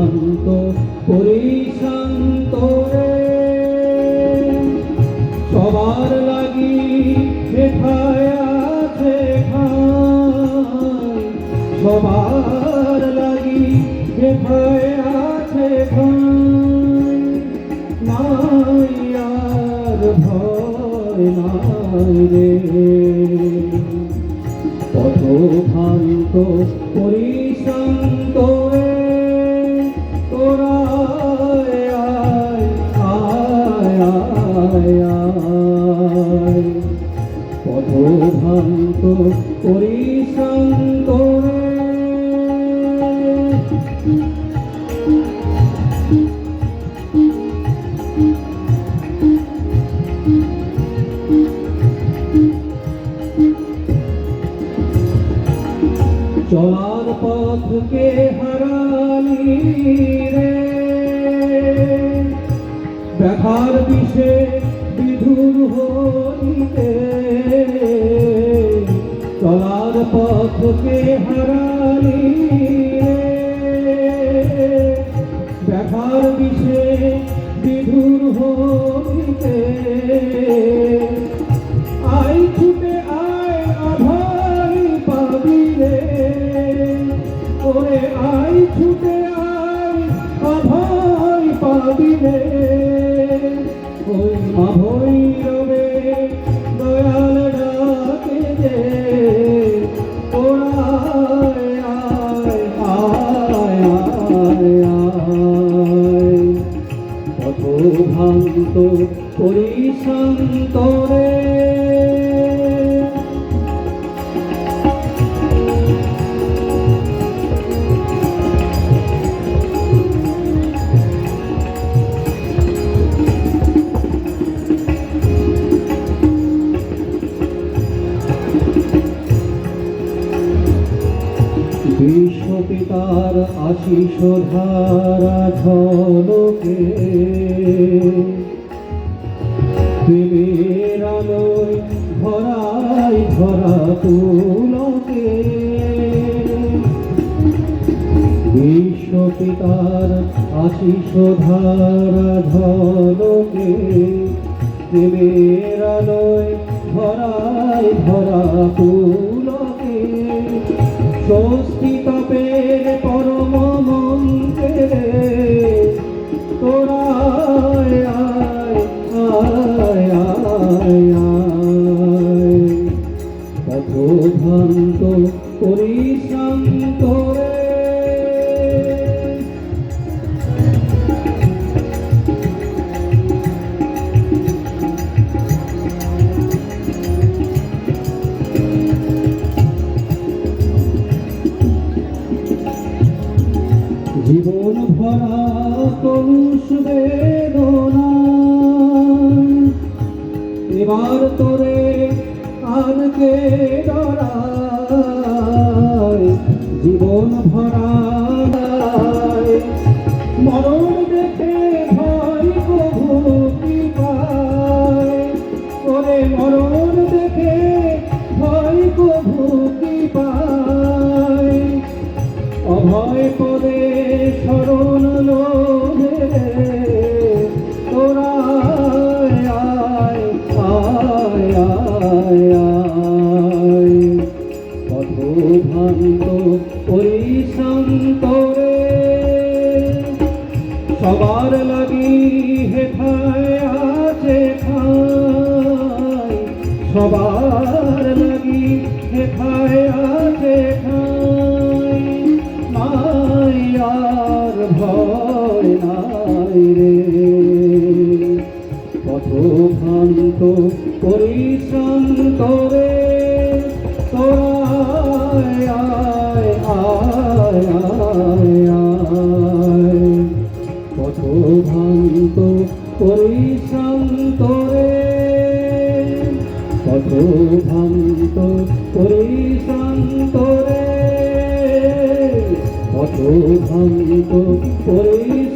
পথভ্রান্ত পরিশান্ত রে। সবার লাগি আছে সবার লাগি আছে খাই নাই পরিশান্ত রে। চলার পথকে হারালি চলার পথকে হারালি রে ব্যথার বিষে বিধুর হইতে আই ছুটে আয় আধার পাবি রে। ওরে আই ছুটে আয় আধার পাবি রে। ওই মা পরিশান্ত রে বিশ্বপিতার আশিস ধারা ঝলকে প্রেমের ভরাই ভরা তুলকে বিশ্বপিতার আশিস ধারা ঝলকে প্রেমের ভরাই ভরা তুলকে ভরা কলুষ বেদনা এবার তোরে আর কে ডরায়? জীবন ভরা মরণ দেখে ভয় কবু কি পায়? ওরে মরণ দেখে ভয় কবু কি পায়? অভয় পদে শরণ লোভে তোরা আয় আয় আয় আয়। রে সবার লাগি হেথায় পথভ্রান্ত পরিশান্ত রে তোরায় আয় আয় আয় আয়। পথভ্রান্ত পরিশান্ত রে পথভ্রান্ত পরিশান্ত রে পথভ্রান্ত পরিশান্ত